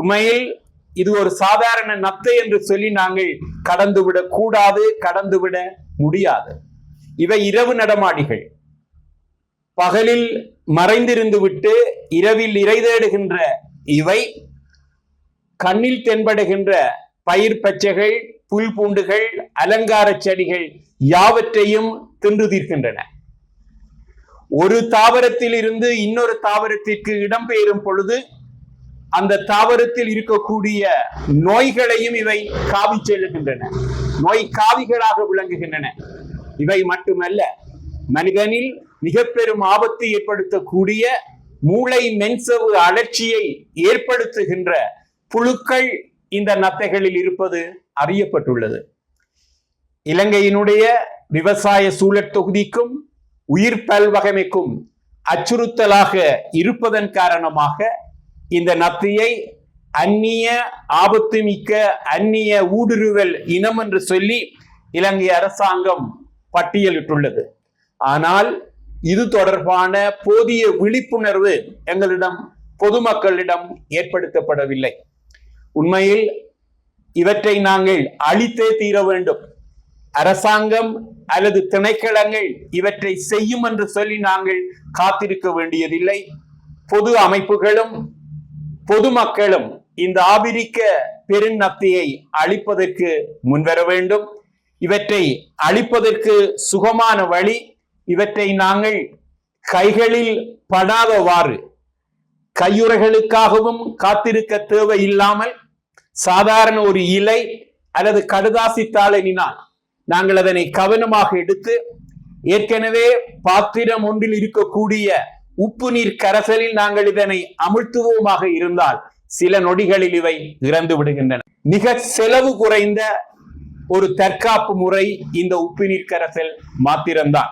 உண்மையில் இது ஒரு சாதாரண நத்தை என்று சொல்லி நாங்கள் கடந்துவிடக் கூடாது கடந்துவிட முடியாது. இவை இரவு நடமாடிகள். பகலில் மறைந்திருந்து விட்டு இரவில் இறை தேடுகின்ற இவை கண்ணில் தென்படுகின்ற பயிர் பச்சைகள் புல் பூண்டுகள் அலங்கார செடிகள் யாவற்றையும் தின்று தீர்க்கின்றன. ஒரு தாவரத்தில் இருந்து இன்னொரு தாவரத்திற்கு இடம்பெயரும் பொழுது அந்த தாவரத்தில் இருக்கக்கூடிய நோய்களையும் இவை காவி செல்லுகின்றன. நோய் காவிகளாக விளங்குகின்றன. இவை மட்டுமல்ல மனிதனில் மிக பெரும் ஆபத்தை ஏற்படுத்தக்கூடிய மூளை மென்சவு அழற்சியை ஏற்படுத்துகின்ற புழுக்கள் இந்த நத்தைகளில் இருப்பது அறியப்பட்டுள்ளது. இலங்கையினுடைய விவசாய சூழல் தொகுதிக்கும் உயிர் பல்வகைமைக்கும் அச்சுறுத்தலாக இருப்பதன் காரணமாக இந்த நத்தியை அந்நிய ஆபத்து மிக்க அந்நிய ஊடுருவல் இனம் என்று சொல்லி இலங்கை அரசாங்கம் பட்டியலிட்டுள்ளது. ஆனால் இது தொடர்பான போதிய விழிப்புணர்வு எங்களிடம் பொதுமக்களிடம் ஏற்படுத்தப்படவில்லை. உண்மையில் இவற்றை நாங்கள் அழித்தே தீர வேண்டும். அரசாங்கம் அல்லது திணைக்களங்கள் இவற்றை செய்யும் என்று சொல்லி நாங்கள் காத்திருக்க வேண்டியதில்லை. பொது அமைப்புகளும் பொதுமக்களும் இந்த ஆபிரிக்க பெருநத்தியை அழிப்பதற்கு முன்வர வேண்டும். இவற்றை அழிப்பதற்கு சுகமான வழி இவற்றை நாங்கள் கைகளில் படாதவாறு கையுறைகளுக்காகவும் காத்திருக்க தேவை இல்லாமல் சாதாரண ஒரு இலை அல்லது கடுதாசி தாளினால் நாங்கள் அதனை கவனமாக எடுத்து ஏற்கனவே பாத்திரம் ஒன்றில் இருக்கக்கூடிய உப்பு நீர் கரசலில் நாங்கள் இதனை அமிழ்த்துவோமாக இருந்தால் சில நொடிகளில் இவை இறந்து விடுகின்றன. மிக செலவு குறைந்த ஒரு தற்காப்பு முறை இந்த உப்பு நீர் கரசல் மாத்திரம்தான்.